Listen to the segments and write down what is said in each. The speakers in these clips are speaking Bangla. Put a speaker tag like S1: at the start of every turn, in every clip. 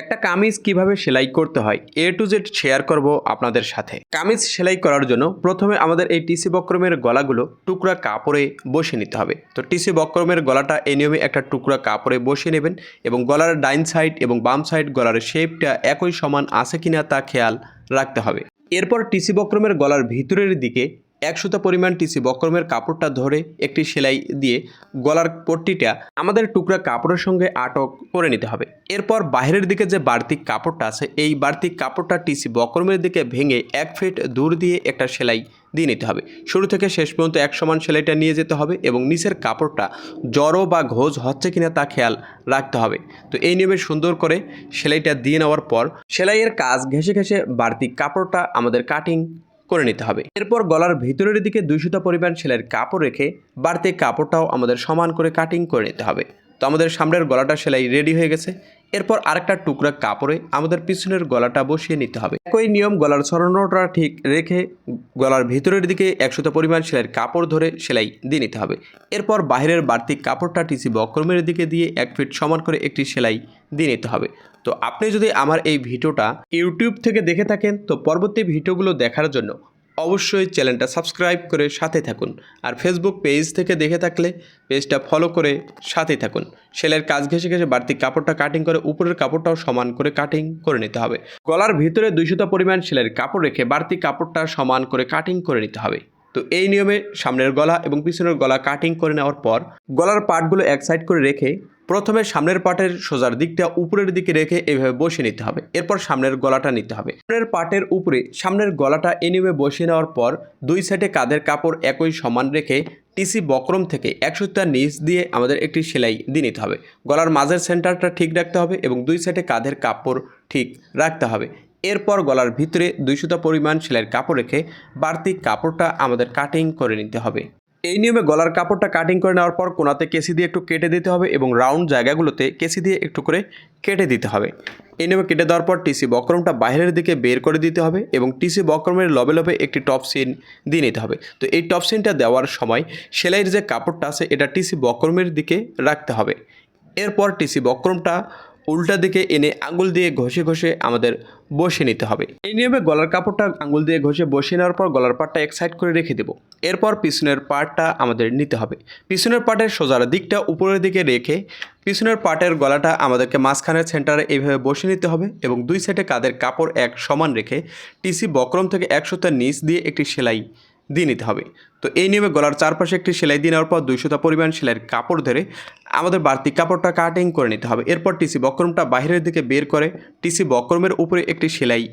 S1: একটা কামিজ কীভাবে সেলাই করতে হয়, এ টু জেড শেয়ার করব আপনাদের সাথে। কামিজ সেলাই করার জন্য প্রথমে আমাদের এই টিসি বক্রমের গলাগুলো টুকরা কাপড়ে বসিয়ে নিতে হবে। তো টিসি বক্রমের গলাটা এই নিয়মে একটা টুকরা কাপড়ে বসিয়ে নেবেন এবং গলার ডাইন সাইড এবং বাম সাইড গলার শেপটা একই সমান আছে কিনা তা খেয়াল রাখতে হবে। এরপর টিসি বক্রমের গলার ভিতরের দিকে এক সুতা পরিমাণ টিসি বক্রমের কাপড়টা ধরে একটি সেলাই দিয়ে গলার পট্টিটা আমাদের টুকরা কাপড়ের সঙ্গে আটক করে নিতে হবে। এরপর বাইরের দিকে যে বাড়তি কাপড়টা আছে, এই বাড়তি কাপড়টা টিসি বক্রমের দিকে ভেঙে এক ফিট দূর দিয়ে একটা সেলাই দিয়ে নিতে হবে। শুরু থেকে শেষ পর্যন্ত এক সমান সেলাইটা নিয়ে যেতে হবে এবং নিচের কাপড়টা জড়ো বা ঘোজ হচ্ছে কিনা তা খেয়াল রাখতে হবে। তো এই নিয়মে সুন্দর করে সেলাইটা দিয়ে নেওয়ার পর সেলাইয়ের কাজ ঘেঁষে ঘেঁষে বাড়তি কাপড়টা আমাদের কাটিং করে নিতে হবে। এরপর গলার ভিতরের দিকে দুইশোটা পরিমাণ ছেলের কাপড় রেখে বাড়তি কাপড়টাও আমাদের সমান করে কাটিং করে নিতে হবে। তো আমাদের সামনের গলাটা সেলাই রেডি হয়ে গেছে। এরপর আরেকটা টুকরা কাপড়ে আমাদের পিছনের গলাটা বসিয়ে নিতে হবে। একই নিয়ম গলার ছড়ানোটা ঠিক রেখে গলার ভিতরের দিকে একশোটা পরিমাণ সেলাইয়ের কাপড় ধরে সেলাই দিয়ে নিতে হবে। এরপর বাইরের বাড়তি কাপড়টা টিসি বক্রমের দিকে দিয়ে এক ফিট সমান করে একটি সেলাই দিয়ে নিতে হবে। তো আপনি যদি আমার এই ভিডিওটা ইউটিউব থেকে দেখে থাকেন, তো পরবর্তী ভিডিওগুলো দেখার জন্য অবশ্যই চ্যানেলটা সাবস্ক্রাইব করে সাথে থাকুন আর ফেসবুক পেজ থেকে দেখে থাকলে পেজটা ফলো করে সাথে থাকুন। সেলের কাজ ঘেসে ঘেসে বাড়তি কাপড়টা কাটিং করে উপরের কাপড়টাও সমান করে কাটিং করে নিতে হবে। গলার ভিতরে দুইশোটা পরিমাণ সেলের কাপড় রেখে বাড়তি কাপড়টা সমান করে কাটিং করে নিতে হবে। তো এই নিয়মে সামনের গলা এবং পিছনের গলা কাটিং করে নেওয়ার পর গলার পার্টগুলো এক সাইড করে রেখে প্রথমে সামনের পাটের সোজার দিকটা উপরের দিকে রেখে এভাবে বসিয়ে নিতে হবে। এরপর সামনের গলাটা নিতে হবে। সামনের পাটের উপরে, সামনের গলাটা এই নিয়মে বসিয়ে নেওয়ার পর দুই সাইডে কাঁধের কাপড় একই সমান রেখে টিসি বক্রম থেকে একশোটা নিচ দিয়ে আমাদের একটি সেলাই দিয়ে নিতে হবে। গলার মাঝের সেন্টারটা ঠিক রাখতে হবে এবং দুই সাইডে কাঁধের কাপড় ঠিক রাখতে হবে। এরপর গলার ভিতরে দুইশোটা পরিমাণ সেলাইয়ের কাপড় রেখে বাড়তি কাপড়টা আমাদের কাটিং করে নিতে হবে। এই নিয়মে গলার কাপড়টা কাটিং করে নেওয়ার পর কোনাতে কেসি দিয়ে একটু কেটে দিতে হবে এবং রাউন্ড জায়গাগুলোতে কেসি দিয়ে একটু করে কেটে দিতে হবে। এই নিয়মে কেটে দেওয়ার পর টিসি বক্রমটা বাইরের দিকে বের করে দিতে হবে এবং টিসি বক্রমের লবে লবে একটি টপ সিন দিয়ে নিতে হবে। তো এই টপ সিনটা দেওয়ার সময় সেলাইয়ের যে কাপড়টা আছে, এটা টিসি বক্রমের দিকে রাখতে হবে। এরপর টিসি বক্রমটা উল্টা দিকে এনে আঙুল দিয়ে ঘষে ঘষে আমাদের বসে নিতে হবে। এই নিয়মে গলার কাপড়টা আঙুল দিয়ে ঘষে বসিয়ে নেওয়ার পর গলার পাটটা এক সাইড করে রেখে দেবো। এরপর পিছনের পাটটা আমাদের নিতে হবে। পিছনের পাটের সোজার দিকটা উপরের দিকে রেখে পিছনের পাটের গলাটা আমাদেরকে মাঝখানের সেন্টারে এইভাবে বসে নিতে হবে এবং দুই সাইডে কাদের কাপড় এক সমান রেখে টিসি বক্রম থেকে একশোটা নিচ দিয়ে একটি সেলাই দিয়ে নিতে হবে। তো এই নিয়মে গলার চারপাশে একটি সেলাই দিয়ে নেওয়ার পর দুইশোটা পরিমাণ সেলাইয়ের কাপড় ধরে আমাদের বাড়তি কাপড়টা কাটিং করে নিতে হবে। এরপর টিসি বক্রমটা বাইরের দিকে বের করে টিসি বক্রমের উপরে একটি সেলাই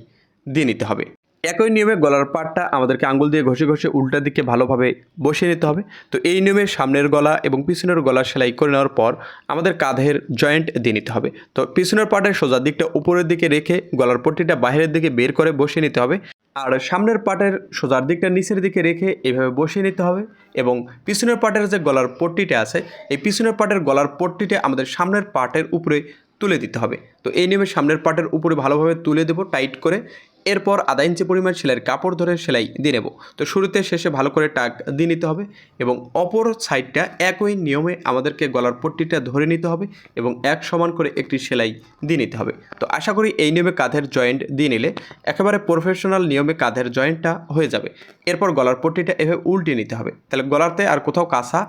S1: দিয়ে নিতে হবে। একই নিয়মে গলার পাটটা আমাদেরকে আঙ্গুল দিয়ে ঘষে ঘষে উল্টা দিকে ভালোভাবে বসিয়ে নিতে হবে। তো এই নিয়মে সামনের গলা এবং পিছনের গলা সেলাই করে নেওয়ার পর আমাদের কাঁধের জয়েন্ট দিয়ে নিতে হবে। তো পিছনের পাটের সোজা দিকটা উপরের দিকে রেখে গলার পট্টিটা বাইরের দিকে বের করে বসিয়ে নিতে হবে। আর সামনের পাটের সোজার দিকটা নিচের দিকে রেখে এইভাবে বসিয়ে নিতে হবে এবং পিছনের পাটের যে গলার পট্টিটা আছে, এই পিছনের পাটের গলার পট্টিটা আমাদের সামনের পাটের উপরে তুলে দিতে হবে। তো এই নিয়মে সামনের পাটের উপরে ভালোভাবে তুলে দেবো, টাইট করে এরপর আধা ইঞ্চি পরিমাণ সেলাইয়ের কাপড় ধরে সেলাই দিয়ে নেব। তো শুরুতে শেষে ভালো করে টাক দিয়ে নিতে হবে এবং অপর সাইডটা একই নিয়মে আমাদেরকে গলার পট্টিটা ধরে নিতে হবে এবং এক সমান করে একটি সেলাই দিয়ে নিতে হবে। তো আশা করি এই নিয়মে কাঁধের জয়েন্ট দিয়ে নিলে একেবারে প্রফেশনাল নিয়মে কাঁধের জয়েন্টটা হয়ে যাবে। এরপর গলার পট্টিটা এভাবে উল্টিয়ে নিতে হবে। তাহলে গলাতে আর কোথাও কাঁসা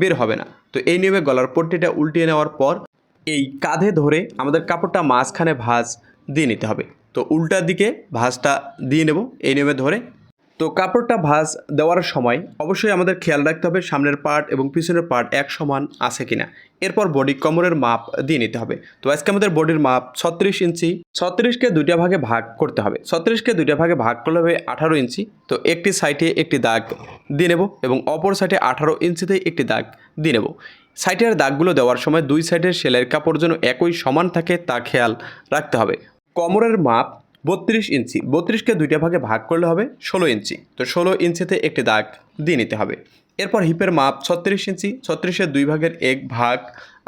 S1: বের হবে না। তো এই নিয়মে গলার পট্টিটা উল্টিয়ে নেওয়ার পর এই কাঁধে ধরে আমাদের কাপড়টা মাঝখানে ভাঁজ দিয়ে নিতে হবে। তো উল্টার দিকে ভাঁজটা দিয়ে নেব, এই নিয়মে ধরে। তো কাপড়টা ভাঁজ দেওয়ার সময় অবশ্যই আমাদের খেয়াল রাখতে হবে সামনের পার্ট এবং পিছনের পার্ট এক সমান আছে কিনা। এরপর বডি কমরের মাপ দিয়ে নিতে হবে। তো আজকে আমাদের বডির মাপ ছত্রিশ ইঞ্চি। ছত্রিশকে দুইটা ভাগে ভাগ করতে হবে। ছত্রিশকে দুইটা ভাগে ভাগ করলে হবে আঠারো ইঞ্চি। তো একটি সাইডে একটি দাগ দিয়ে নেব এবং অপর সাইডে আঠারো ইঞ্চিতে একটি দাগ দিয়ে নেব। সাইডের দাগগুলো দেওয়ার সময় দুই সাইডের সেলাইয়ের কাপড় যেন একই সমান থাকে তা খেয়াল রাখতে হবে। কোমরের মাপ বত্রিশ ইঞ্চি। বত্রিশকে দুইটা ভাগে ভাগ করলে হবে ষোলো ইঞ্চি। তো ষোলো ইঞ্চিতে একটি দাগ দিয়ে নিতে হবে। এরপর হিপের মাপ ছত্রিশ ইঞ্চি। ছত্রিশের দুই ভাগের এক ভাগ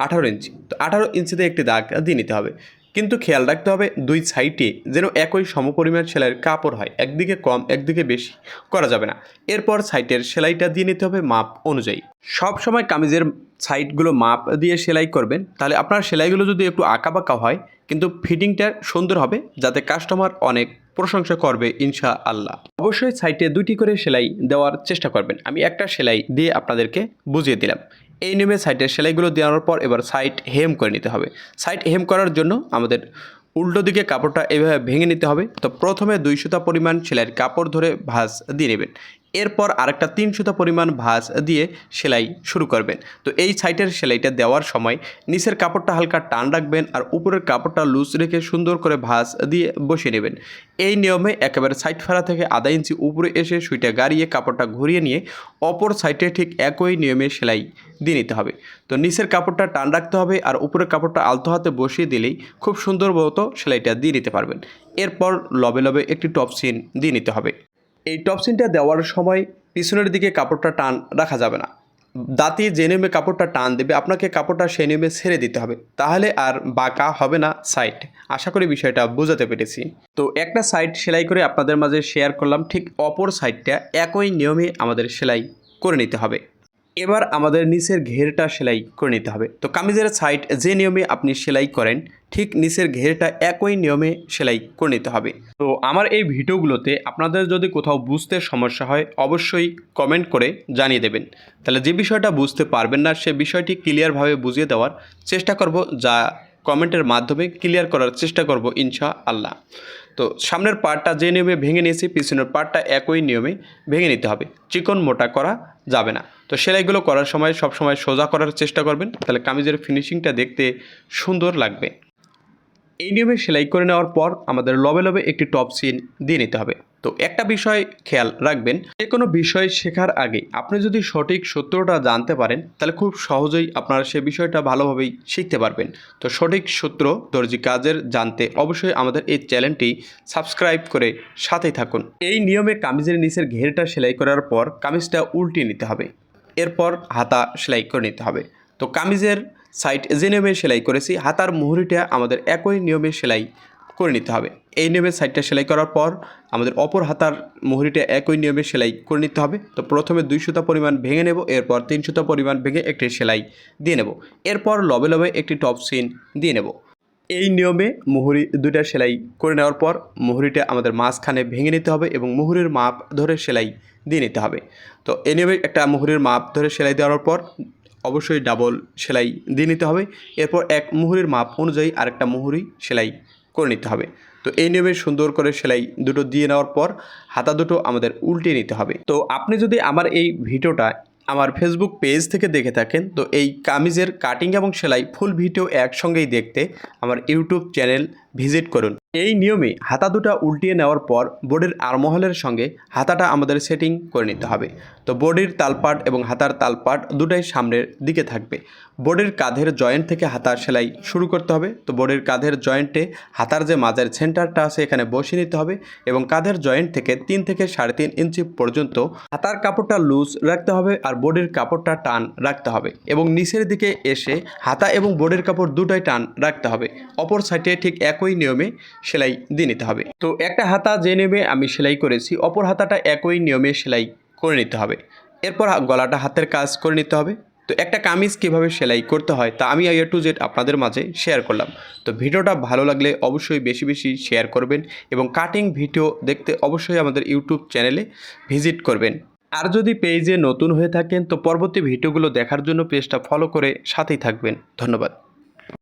S1: আঠারো ইঞ্চি। তো আঠারো ইঞ্চিতে একটি দাগ দিয়ে নিতে হবে। কিন্তু খেয়াল রাখতে হবে দুই সাইডে যেন একই সমপরিমাণ সেলাইয়ের কাপড় হয়, একদিকে কম, একদিকে বেশি করা যাবে না। এরপর সাইটের সেলাইটা দিয়ে নিতে হবে মাপ অনুযায়ী। সব সময় কামিজের সাইডগুলো মাপ দিয়ে সেলাই করবেন, তাহলে আপনার সেলাইগুলো যদি একটু আঁকাবাঁকা হয়, কিন্তু ফিটিংটা সুন্দর হবে, যাতে কাস্টমার অনেক প্রশংসা করবে ইনশা আল্লাহ অবশ্যই সাইটে দুটি করে সেলাই দেওয়ার চেষ্টা করবেন। আমি একটা সেলাই দিয়ে আপনাদেরকে বুঝিয়ে দিলাম। এই নেমে সাইটের সেলাইগুলো দেওয়ার পর এবার সাইড হেম করে নিতে হবে। সাইট হেম করার জন্য আমাদের উল্টো দিকে কাপড়টা এভাবে ভেঙে নিতে হবে। তো প্রথমে দুই সুতা পরিমাণ সেলাইয়ের কাপড় ধরে ভাঁজ দিয়ে নেবেন। এরপর আরেকটা তিন সুতা পরিমাণ ভাঁজ দিয়ে সেলাই শুরু করবেন। তো এই সাইটের সেলাইটা দেওয়ার সময় নিচের কাপড়টা হালকা টান রাখবেন আর উপরের কাপড়টা লুজ রেখে সুন্দর করে ভাঁজ দিয়ে বসিয়ে নেবেন। এই নিয়মে একেবারে সাইড ফাড়া থেকে আধা ইঞ্চি উপরে এসে সুইটা গাড়িয়ে কাপড়টা ঘুরিয়ে নিয়ে অপর সাইডে ঠিক একই নিয়মে সেলাই দিয়ে নিতে হবে। তো নিচের কাপড়টা টান রাখতে হবে আর উপরের কাপড়টা আলতো হাতে বসিয়ে দিলেই খুব সুন্দর মতো সেলাইটা দিয়ে নিতে পারবেন। এরপর লবে লবে একটি টপ সিন দিয়ে নিতে হবে। এই টপসিনটা দেওয়ার সময় পিছনের দিকে কাপড়টা টান রাখা যাবে না। দাঁতি যে নিয়মে কাপড়টা টান দেবে, আপনাকে কাপড়টা সেই নিয়মে ছেড়ে দিতে হবে। তাহলে আর বাঁকা হবে না সাইড আশা করি বিষয়টা বোঝাতে পেরেছি। তো একটা সাইড সেলাই করে আপনাদের মাঝে শেয়ার করলাম, ঠিক অপর সাইডটা একই নিয়মে আমাদের সেলাই করে নিতে হবে। এবার আমাদের নিচের ঘেরটা সেলাই করে নিতে হবে। তো কামিজের সাইড যে নিয়মে আপনি সেলাই করেন, ঠিক নিচের ঘেরটা একই নিয়মে সেলাই করে নিতে হবে। তো আমার এই ভিডিওগুলোতে আপনাদের যদি কোথাও বুঝতে সমস্যা হয়, অবশ্যই কমেন্ট করে জানিয়ে দেবেন। তাহলে যে বিষয়টা বুঝতে পারবেন না, সে বিষয়টি ক্লিয়ারভাবে বুঝিয়ে দেওয়ার চেষ্টা করব, যা কমেন্টের মাধ্যমে ক্লিয়ার করার চেষ্টা করব ইনশা আল্লাহ তো সামনের পার্টটা যে নিয়মে ভেঙে নিয়েছি, পিছনের পার্টটা একই নিয়মে ভেঙে নিতে হবে। চিকন মোটা করা যাবে না। তো সেলাইগুলো করার সময় সব সময় সোজা করার চেষ্টা করবেন। তাহলে কামিজের ফিনিশিংটা দেখতে সুন্দর লাগবে। এই নিয়মে সেলাই করে নেওয়ার পর আমাদের লবে লবে একটি টপ সিন দিয়ে নিতে হবে। তো একটা বিষয় খেয়াল রাখবেন, যে কোনো বিষয় শেখার আগে আপনি যদি সঠিক সূত্রটা জানতে পারেন, তাহলে খুব সহজেই আপনারা সে বিষয়টা ভালোভাবেই শিখতে পারবেন। তো সঠিক সূত্র, দর্জি কাজের জানতে অবশ্যই আমাদের এই চ্যানেলটি সাবস্ক্রাইব করে সাথেই থাকুন। এই নিয়মে কামিজের নিচের ঘেরটা সেলাই করার পর কামিজটা উল্টিয়ে নিতে হবে। এরপর হাতা সেলাই করে নিতে হবে। তো কামিজের সাইড যে নিয়মে সেলাই করেছি, হাতার মুহুরিটা আমাদের একই নিয়মে সেলাই করে নিতে হবে। এই নিয়মে সাইডটা সেলাই করার পর আমাদের অপর হাতার মুহুরিটা একই নিয়মে সেলাই করে নিতে হবে। তো প্রথমে দুই সুতা পরিমাণ ভেঙে নেব, এরপর তিন সুতা পরিমাণ ভেঙে একটি সেলাই দিয়ে নেব। এরপর লবে লবে একটি টপ সিন দিয়ে নেব। এই নিয়মে মুহুরি দুইটা সেলাই করে নেওয়ার পর মুহুরিটা আমাদের মাঝখানে ভেঙে নিতে হবে এবং মুহুরির মাপ ধরে সেলাই দিয়ে নিতে হবে। তো এই নিয়মে একটা মুহুরির মাপ ধরে সেলাই দেওয়ার পর অবশ্যই ডাবল সেলাই দিয়ে নিতে হবে। এরপর এক মুহুরির মাপ অনুযায়ী আরেকটা মুহুরি সেলাই করে নিতে হবে। তো এই নিয়মে সুন্দর করে সেলাই দুটো দিয়ে নেওয়ার পর হাতা দুটো আমাদের উল্টে নিতে হবে। তো আপনি যদি আমার এই ভিডিওটা আমার ফেসবুক পেজ থেকে দেখে থাকেন। তো এই কামিজের কাটিং এবং সেলাই ফুল ভিডিও একসঙ্গেই দেখতে আমার ইউটিউব চ্যানেল ভিজিট করুন। এই নিয়মে হাতা দুটা উল্টিয়ে নেওয়ার পর বোর্ডের আরমহলের সঙ্গে হাতাটা আমাদের সেটিং করে নিতে হবে। তো বডির তালপাট এবং হাতার তালপাট দুটাই সামনের দিকে থাকবে। বোর্ডের কাঁধের জয়েন্ট থেকে হাতার সেলাই শুরু করতে হবে। তো বোর্ডের কাঁধের জয়েন্টে হাতার যে মাঝের সেন্টারটা আছে এখানে বসিয়ে নিতে হবে এবং কাঁধের জয়েন্ট থেকে তিন থেকে সাড়ে তিন ইঞ্চি পর্যন্ত হাতার কাপড়টা লুজ রাখতে হবে আর বোর্ডের কাপড়টা টান রাখতে হবে এবং নিচের দিকে এসে হাতা এবং বোর্ডের কাপড় দুটাই টান রাখতে হবে। অপর সাইডে ঠিক একই নিয়মে সেলাই দিয়ে নিতে হবে। তো একটা হাতা যে নিয়মে আমি সেলাই করেছি। অপর হাতাটা একই নিয়মে সেলাই করে নিতে হবে। এরপর গলাটা হাতের কাজ করে নিতে হবে। তো একটা কামিজ কীভাবে সেলাই করতে হয়, তা আমি এ টু জেড আপনাদের মাঝে শেয়ার করলাম। তো ভিডিওটা ভালো লাগলে অবশ্যই বেশি বেশি শেয়ার করবেন এবং কাটিং ভিডিও দেখতে অবশ্যই আমাদের ইউটিউব চ্যানেলে ভিজিট করবেন। আর যদি পেজে নতুন হয়ে থাকেন, তো পরবর্তী ভিডিওগুলো দেখার জন্য পেজটা ফলো করে সাথেই থাকবেন। ধন্যবাদ।